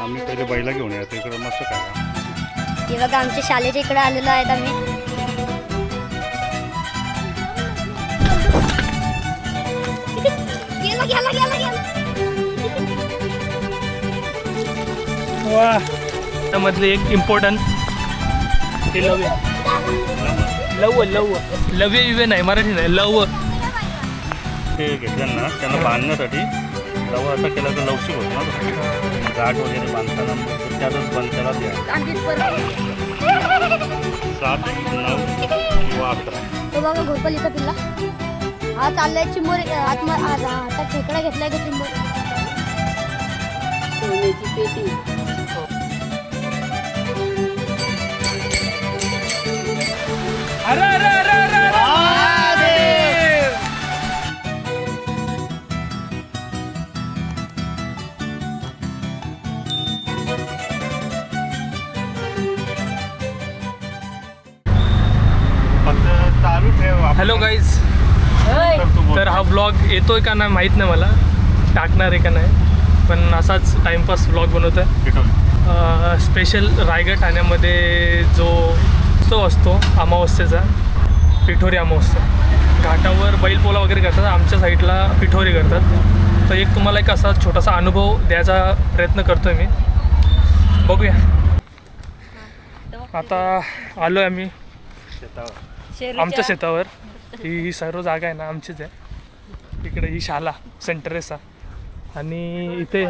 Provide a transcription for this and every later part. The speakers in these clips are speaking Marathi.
आम्ही पहिले बैला घेऊन येतो इकडे मस्त काय हे बघा आमच्या शाळेच्या इकडे आलेलो आहेत आम्ही. वा. त्यामधले एक इम्पॉर्टंट ते लव लव लव लव्य विवे नाही मराठी नाही लव ते घेतल्यानं ना त्यांना बांधण्यासाठी. लव असा केला तर लवचिक होतो ना तो. गाठ वगैरे बांधताना त्यातच बांधताना द्या सात नऊ किंवा अकरा. तो बघा घोरपल इथं पिल्ला हा चाललाय चिंबोरी आत्मा आता खेकडा घेतलाय का चिंबोरी अरे अरे अरे! हॅलो गाईज तर तू बोल. तर हा ब्लॉग येतोय का नाही माहीत नाही मला. टाकणार आहे का नाही. पण असाच टाइमपास ब्लॉग बनवत आहे. स्पेशल रायगड ठाण्यामध्ये जो उत्सव असतो अमावस्येचा पिठोरी अमावस्या. घाटावर बैलपोला वगैरे करतात आमच्या साईडला पिठोरी करतात. तर एक तुम्हाला एक असा छोटासा अनुभव द्यायचा प्रयत्न करतो आहे मी. बघूया. आता आलो आहे आम्ही. शेतावर. आमच्या शेतावर. ही ही सर्व जागा आहे ना आमचीच आहे. इकडे ही शाला सेंटरेसा आणि इथे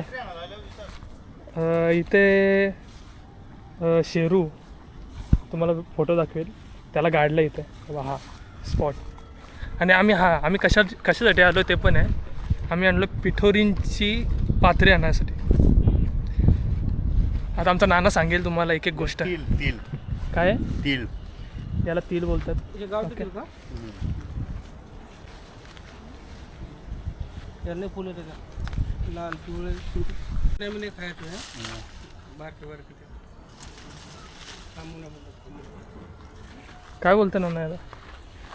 इथे शेरू. तुम्हाला फोटो दाखवेल. त्याला गाडलं इथे. तेव्हा हा स्पॉट आणि आम्ही हा आम्ही कशा कशासाठी आलो ते पण आहे. आम्ही आणलो पिठोरींची पात्रे आणण्यासाठी आता आमचा नाना सांगेल तुम्हाला एक एक गोष्ट. तिल तिल. काय? आहे? तिल याला तिल बोलतात. ओके. याने फुलं त्याचा लाल पिवळे नाही म्हणे खायचं आहे बारके बारके ते. थांबून काय बोलता नाना याला?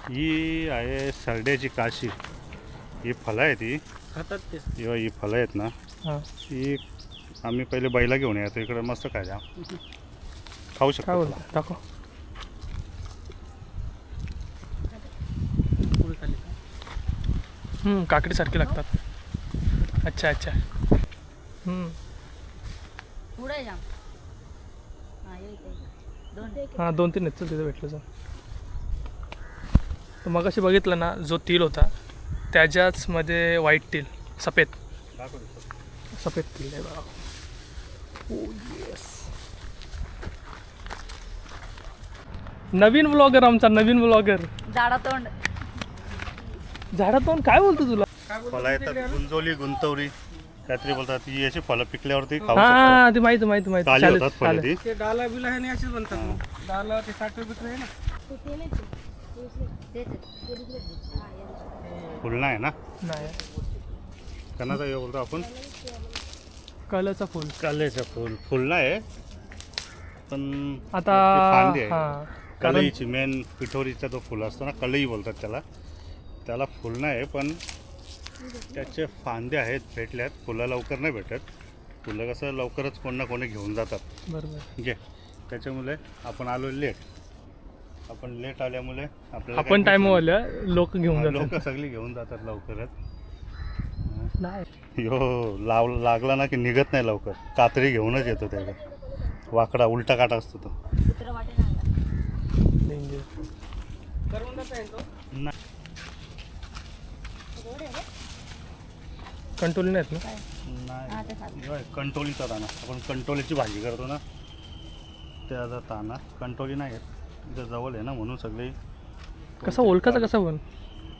ही आहे सरड्याची काशी. ही फळं आहे ती खातात ते. किंवा ही फळं आहेत ना. हां. ही आम्ही पहिले बैला घेऊन येतो इकडे मस्त काय जा खाऊ काय शकतो बोलता दाखव पुढे खाली हम्म, काकडीसारखे लागतात. अच्छा अच्छा. हा. दोन हां तीन आहेत. तिथे भेटलं जाऊन तर मग अशी बघितलं ना जो तिल होता त्याच्याच मध्ये व्हाईट तिल सफेद. सफेद तिल आहे बघा. Oh. नवीन ब्लॉगर आमचा नवीन ब्लॉगर जाडा तोंड. झाडातून काय बोलतो तुला? फळं येतात गुंजोली गुंतवली. काहीतरी बोलतात ही अशी फळं पिकल्यावरती खाऊ शकतो हा ते माहिती माहिती माहिती. काली चालेल, होतात फळं चालेल. ती ते डाला बिला आहे ना असेच बनतात मग. डाला ते साठ रुपये आहे ना? फुलणं आहे ना? नाही. काय बोलतो आपण? कलरचा फुल. काल्याचं फुल. फुलणं आहे पण आता ते फांदी आहे. हा. कारण कलईची मेन पिठोरीचा जो फुल असतो ना कलई बोलतात त्याला. त्याला फुलणं आहे पण त्याचे फांदे आहेत भेटल्यात. फुलं लवकर नाही भेटत. फुलं कसं लवकरच कोण ना कोणी घेऊन जातात. बरोबर. घे. त्याच्यामुळे आपण आलो लेट आपण लेट आल्यामुळे आपल्याला आपण टाइम लोक घेऊन लोक सगळी घेऊन जातात लवकरच. नाही. हो लाव लागला ना की निघत नाही लवकर. कातरी घेऊनच येतो त्याला. वाकडा उलटा काटा असतो तो. नाही. कंट्रोल नाहीत ना? नाही. होय, कंटोलीचा दाना आपण कंटोलीची भाजी करतो ना त्याचा ताना कंटोली नाही आहेत इथं जवळ आहे ना म्हणून सगळे कसा ओळखाचा कसा पण?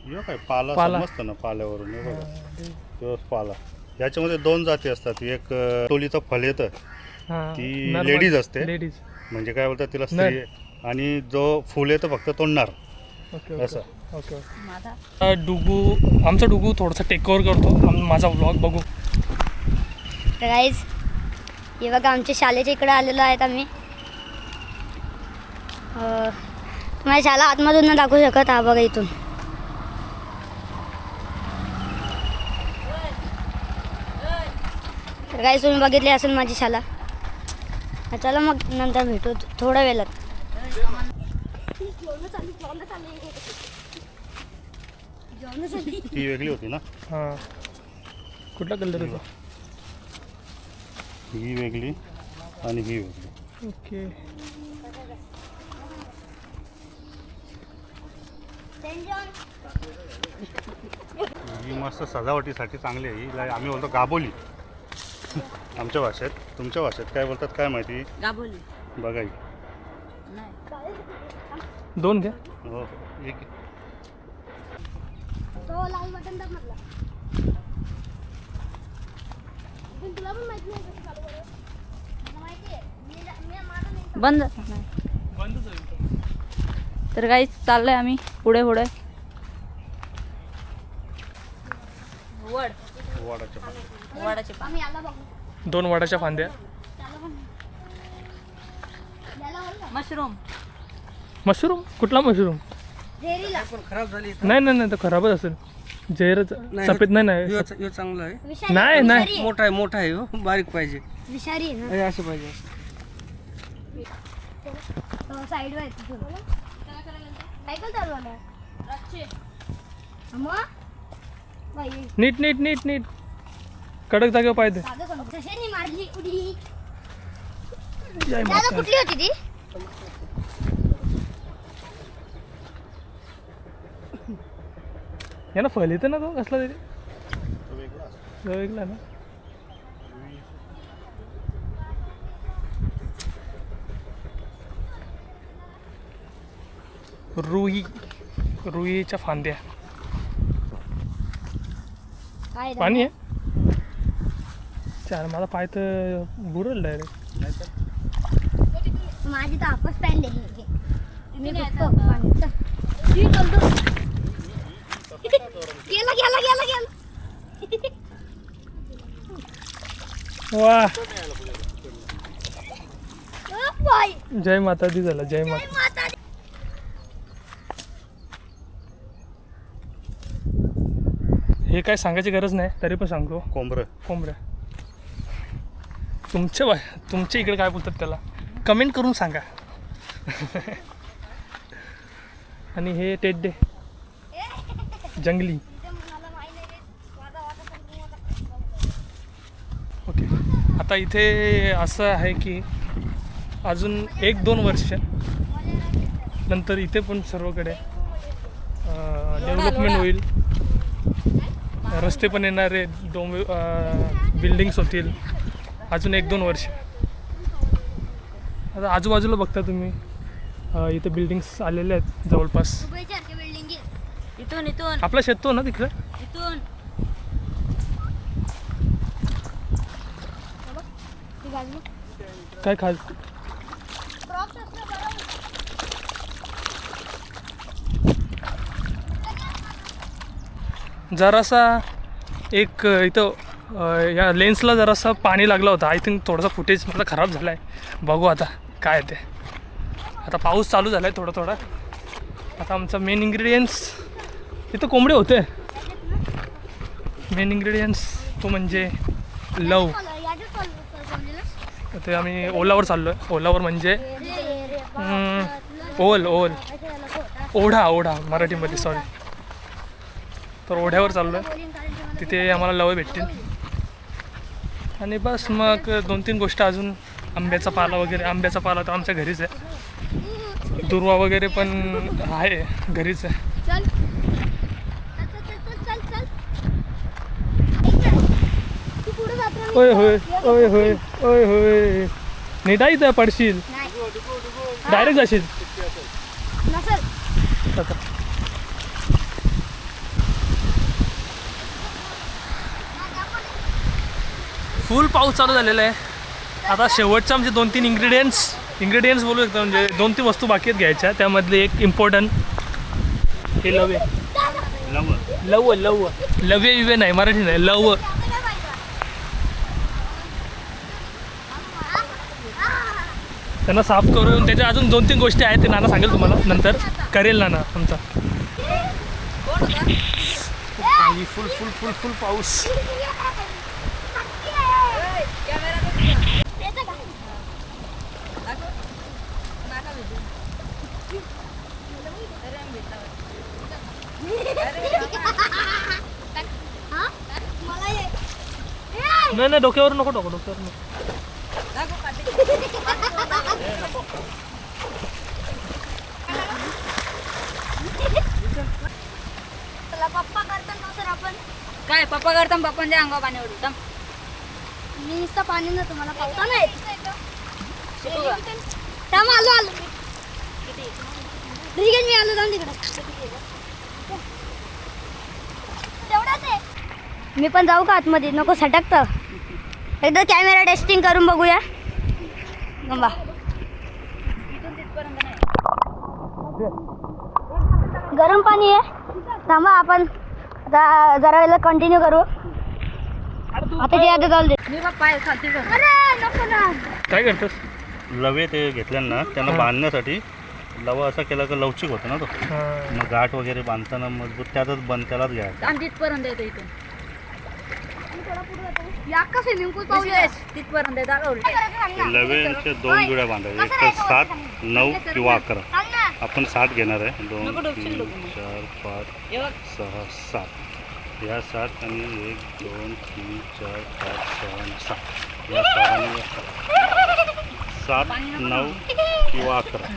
यो काय पाला पाला. समजतं ना पाल्यावरून हे बघा. तो. पाला. याच्यामध्ये दोन जाती असतात. एक अं, टोलीचं फल येतं. ती ladies असते. लेडीज. म्हणजे काय बोलतात तिला स्त्री आणि जो फुल येतं फक्त तो नर. ओके. असं. ओके डुगू आमचा डुगू थोडासा टेक ओव्हर करतो. माझा व्लॉग बघू. तर गाईज हे बघा आमच्या शाळेच्या इकडे आलेलो आहेत आम्ही. अं, तुम्हाला शाळा आतमधून न दाखवू शकत हा बघा इथून. तर गाईज तुम्ही बघितली असेल माझी शाळा. हा, चला मग नंतर भेटू. थोड्या वेळात. ती वेगळी होती ना? हां. कुठला कलर होता? ही वेगळी आणि ही वेगळी. ओके. ही मस्त सजावटीसाठी चांगली आहे. हिला आम्ही बोलतो गाबोली आमच्या भाषेत. तुमच्या भाषेत काय बोलतात काय माहिती? गाबोली बघा ही. दोन घ्या. हो. एक तो लाल बटन दाब म्हटला. पण तुला पण माहीत नाही कसं चालू करायचं? मला माहिती आहे. मी मी माझं नाही बंद. बंदच तर काही चाललंय आम्ही पुढे पुढे. वड. वडाच्या पानात. वडाचे आम्ही याला बघू. दोन वडाच्या फांद्या. त्याला पण याला बोल ना? मशरूम. मशरूम? कुठला मशरूम? पण खराब झाली नाही नाही नाही तो खराबच असेल. जैरच नाही, सफेद नाही नाही ह्यो च- ह्यो चांगला आहे. विषारी नाही, नाही. मोठा आहे मोठा आहे हो. बारीक पाहिजे. विषारी आहे हे असं पाहिजे. ना साईडवर आहे तिथून सायकल चालवणार मग बाई. नीट नीट नीट नीट. कडक जागेवर पाहिजे मारली उडी दादा कुठली होती ती? यानं फल येतं ना तो कसला तरी. तो वेगळा ना. रुई रुईच्या फांद्या? पाणी आहे? चार माझा पाय तर बुडल डायरेक्ट माझी तर आपस पॅन्ट आहे मी बघतो पाणी चल. ती चलतो. गेला गेला गेला गेला वा. जय माता दी झाला जय माता. हे काय सांगायची गरज नाही तरी पण सांगतो कोंबरं. कोंबड्या तुमच्या बा तुमच्या इकडे काय बोलतात त्याला? कमेंट करून सांगा. आणि हे टेड्डे. जंगली इथे मला माहीत नाही रे. वाजा, वाजा, समजून वाजा. ओके आता इथे असं आहे की अजून एक दोन वर्ष नंतर इथे पण सर्वकडे डेव्हलपमेंट होईल. रस्ते पण येणार डोंब बिल्डिंग्स होतील. अजून एक दोन वर्ष. आता आजूबाजूला बघता तुम्ही इथे बिल्डिंग्स आलेल्या आहेत जवळपास. आपला शेतो ना तिकडे इथून ती बाजू. काय खाल? जरासा एक इथं या लेन्सला जरासा पाणी लागलं होतं. आय थिंक थोडासा फुटेज माझा खराब झाला आहे बघू आता काय ते. आता पाऊस चालू झाला आहे थोडा थोडा. आता आमचा मेन इन्ग्रेडियंट्स इथं कोंबडे होते. मेन इन्ग्रेडियंट्स तो म्हणजे लव मला याच्यात चालू होतं इथे ते आम्ही ओलावर चाललो आहे ओलावर म्हणजे ओल ओल. ओढा ओढा मराठीमध्ये सॉरी तर ओढ्यावर चाललो आहे तिथे आम्हाला लवं भेटतील. आणि बस मग दोन तीन गोष्ट अजून आंब्याचा पाला वगैरे आंब्याचा पाला तर आमच्या घरीच आहे. दुर्वा वगैरे पण आहे घरीच आहे चल चल, चल, चल, चल, चल. ऐक ना. तू होय ओय होतो. होय ओय होय. नीटा इथं पडशील. डायरेक्ट जाशील. फुल पाऊस चालू झालेला आहे. आता शेवटचं आमचे दोन तीन इन्ग्रेडियंट्स इन्ग्रेडियंट्स बोलू शकतो म्हणजे दोन तीन वस्तू बाकी आहेत घ्यायच्या. त्यामधले एक इम्पॉर्टंट हे लवे. Love love love. लवे विवे नाही मराठी नाही. लव. त्यांना साफ करून त्याच्या अजून दोन तीन गोष्टी आहेत ते नाना सांगेल तुम्हाला नंतर. करेल नाना आमचा. फुल फुल फुल फुल पाऊस. नाही नाही डोक्यावर नको डोकं डोक्यावर नको. काय पप्पा करता पप्पांच्या अंगावर पाणी उडतं मी नुसतं पाणी ना तुम्हाला पप्पा नाही शिकू का? थांब आलो आलो. ठीक आहे मी आलो जाऊन तिकडे. तेवढाच आहे. मी पण जाऊ का आतमध्ये? नको सटकतं. एकदा कॅमेरा टेस्टिंग करून बघूया. गंबा गरम पाणी आहे. थांबा आपण आता जरा वेळेला कंटिन्यू करू. आता जे आता जाऊ दे. काय करतोस? लवे ते घेतल्यानं ना त्यांना. बांधण्यासाठी लवा असा केला का लवचिक होतो ना तो. मग गाठ वगैरे बांधताना मजबूत त्यातच बंद त्यालाच घ्यायचा. आणि तिथपर्यंत येतो इथून. या का स्विमिंग पूल पाहूया तिथपर्यंत येतो आता उलटे. लवेंचे दोन जुड्या बांधायच्या एक तर सात नऊ किंवा अकरा. आपण सात घेणार आहे नको दोन डोकशी तीन डोकं. चार पाच हे बघ सहा सात या सात आणि एक दोन तीन चार पाच सहा आणि सात या सहा आणि या सात सात नऊ किंवा अकरा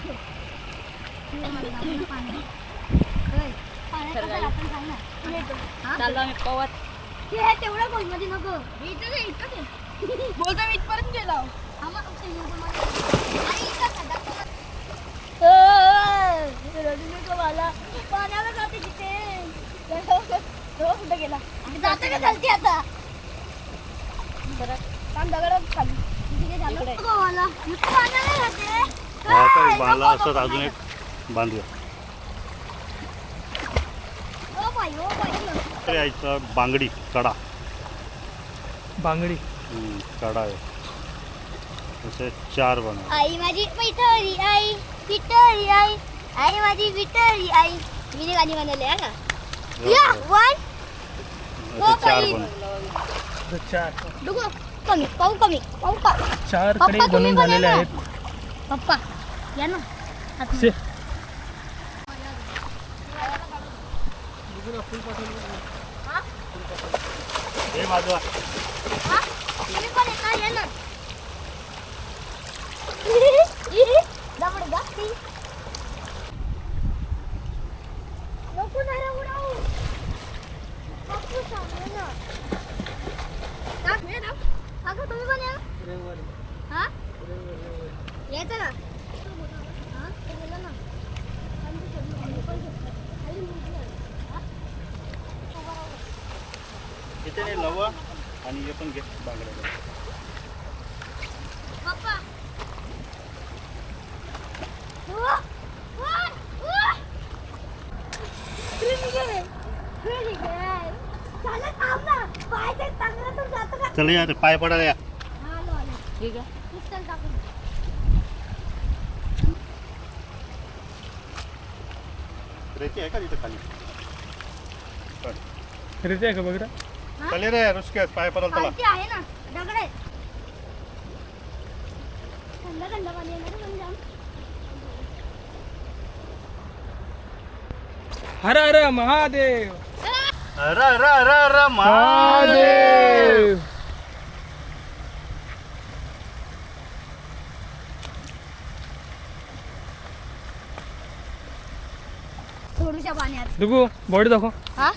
चाललो आम्ही पवत तेवढ्या खोलमध्ये नको इथं आहे, इथं आहे. बोलतो मी इथपर्यंत गेलो मला. पाण्याला जाते तिथे. कुठं गेला? जातं का चालते आता बांधला असत अजून एक बांधूया ओ बाई, ओ बाई. तर यायचा बांगडी कडा बांगडी कडा आहे असे चार बनव आई माझी पिठोरी आई पिठोरी आई आई माझी पिठोरी आई मी गाणी बनवले आहे का या वन चार चार डुगो कमी पाहू कमी पाहू का चार पप्पा कडे तुम्ही बनून पण झालेले या ना. आहेत पप्पा या ना आत- शे. हे बाजूला हा? तुम्ही पण येता या ना नको ना रे उडाऊ. पप्पू सांग ना. टाक, हे टाक. काका, तुम्ही पण या हा यायचं ना हा ते गेलं ना इथे नाही लव. आणि हे पण घे बांगड्या पप्पा उआ, उआ, उआ. ठीक आहे. ठीक आहे. चालेल, थांब ना. पायाच्या टांगण्यातून जातं का? चल या रे, पाय पडायला या हा. ठीक आहे. रेती आहे का तिथे खाली रेती आहे का बघ रे? चले रे रुसके पाय पडाल त्याला खालती आहे ना दगड आहे थंड थंड पाणी आहे ना रे, पण जाम. हर हर महादेव अरे अरे अरे महादेव थोडीशा पाण्यात. डुगू बॉडी दाखव. हा?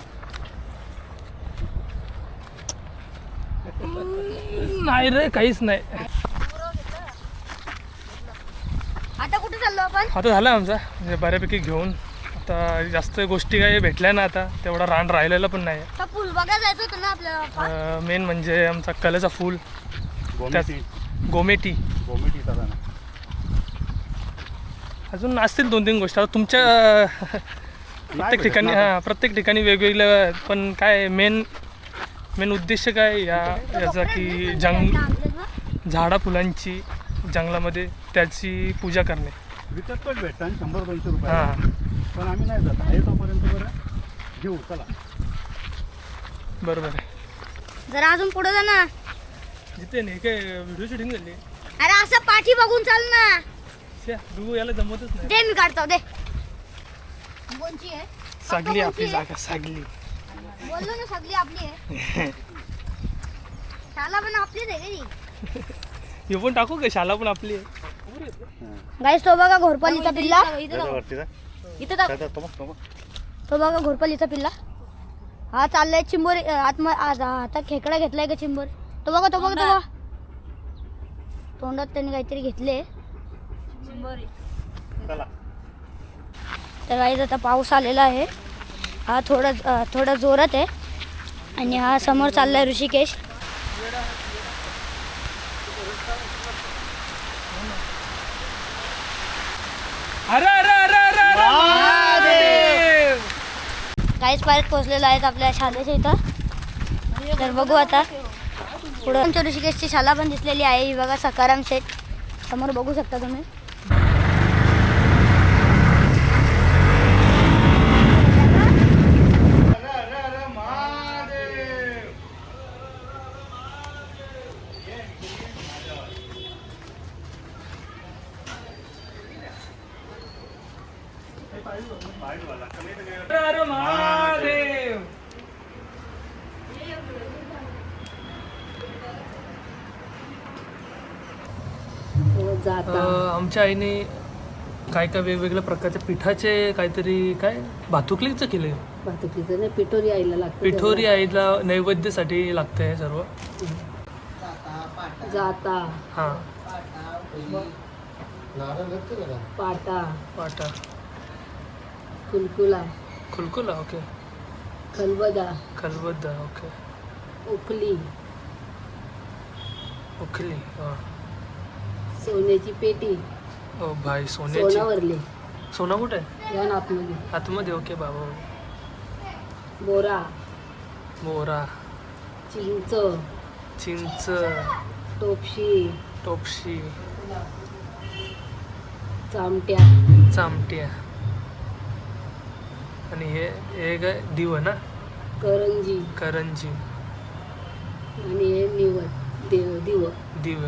नाही रे काहीच नाही. आता कुठे चाललो आपण? आता झालं आमचा. म्हणजे बऱ्यापैकी घेऊन. आता जास्त गोष्टी काही भेटल्या ना आता. तेवढा रान राहिलेला पण नाही. तर बघायला जायचं होतं ना आपल्याला पप्पा. मेन म्हणजे आमचा कलेचा फूल. गोमिटी. गोमेटी. अजून असतील दोन तीन गोष्टी. आता तुमच्या प्रत्येक ठिकाणी हां प्रत्येक ठिकाणी वेगवेगळ्या. पण काय मेन मेन उद्देश काय या याचा की जंग. झाडा फुलांची जंगलामध्ये त्याची पूजा करणे. विकत पण भेटतात शंभर दोनशे रुपये. हां. पण आम्ही नाही जात. आहे तोपर्यंत बरं घेऊ चला. बरोबर आहे. जरा अजून पुढे जा ना. जिथे नाही काय व्हिडिओ शूटिंग झाली. अरे असं पाठी बघून चाल ना. शे डुगू याला जमतच नाही. दे मी काढतो दे. कोणची आहे? सागली आपली? जागा सागली. बोललो ना सगळी आपली आहे. शाला पण आपलीच आहे का ती हे पण टाकू का? शाला पण आपली आहे. गाईस तो बघा घोरपालीचा पिल्ला. इथं दाखव. तो बघ, घोरपालीचा पिल्ला. हा चाललाय चिंबोरी आता खेकडा घेतलाय का चिंबोरी? तो बघा तो बघा तो बघा. तोंडात त्यांनी काहीतरी घेतले चिंबोरी. चला. तर गाईज आता पाऊस आलेला आहे. हा थोडा थोडा जोरात आहे. आणि हा समोर चाललाय ऋषिकेश. अरे अरे अरे अरे अरे महादेव! काहीच पायऱ्यात पोहोचलेलो आहेत आपल्या शालेच्या इथं. तर बघू आता. पुढं आमच्या ऋषिकेशची शाला पण दिसलेली आहे. ही बघा सकाराम शेठ. समोर बघू शकता तुम्ही अरे अरे महादेव अं, आमच्या आईने काय काय वेगवेगळ्या प्रकारच्या पिठाचे काहीतरी काय? भातुकलीचं केले वाहतुकीचं नाही पिठोरी आईला लागतं पिठोरी आईला नैवेद्यासाठी लागतं हे सर्व. जाता. हां. पाटा. वाटा कुलकुला खुलकुला ओके. खलबदा. खलबद्दा ओके. उखली. उखली हां. सोन्याची पेटी. ओ भाई सोन्याची. सोनावरले. सोना कुठे? आहे या आतमध्ये. आतमध्ये ओके बाबा. बोरा. मोरा चिंच. चिंच. टोपशी. टोपशी. चामट्या. चामट्या. आणि हे हे काय दिव ना? करंजी. करंजी. आणि हे निवत देव दिव. दिव.